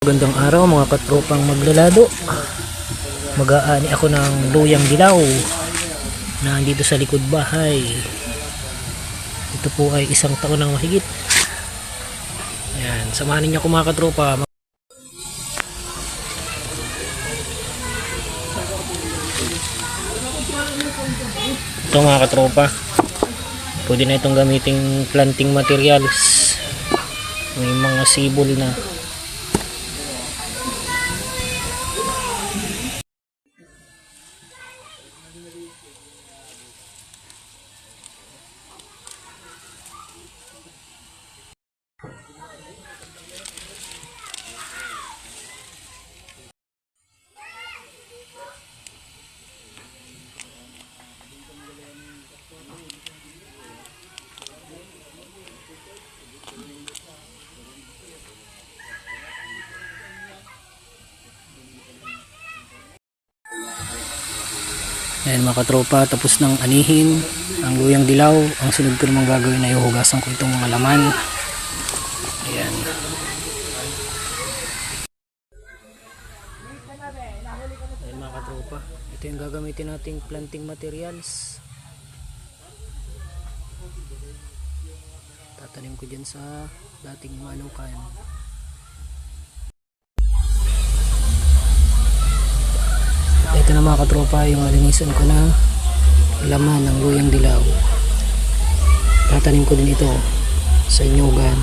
magandang araw mga katropang maglalado. Mag-aani ako ng luyang dilaw na andito sa likod bahay. Ito po ay isang taon ng mahigit. Ayan, samahan niyo ako mga katropa. Ito mga katropa. Pwede na itong gamiting planting materials. May mga sibol na. Ayan mga katropa, tapos ng anihin ang luyang dilaw. Ang sunod ko namang gagawin ay hugasan ko itong mga laman. Ayan. Ayan mga katropa, ito yung gagamitin nating planting materials. Tatanim ko dyan sa dating manukan. Na mga katropa, yung alinisan ko na laman ng luyang dilaw. Tatanim ko din ito sa nyugan.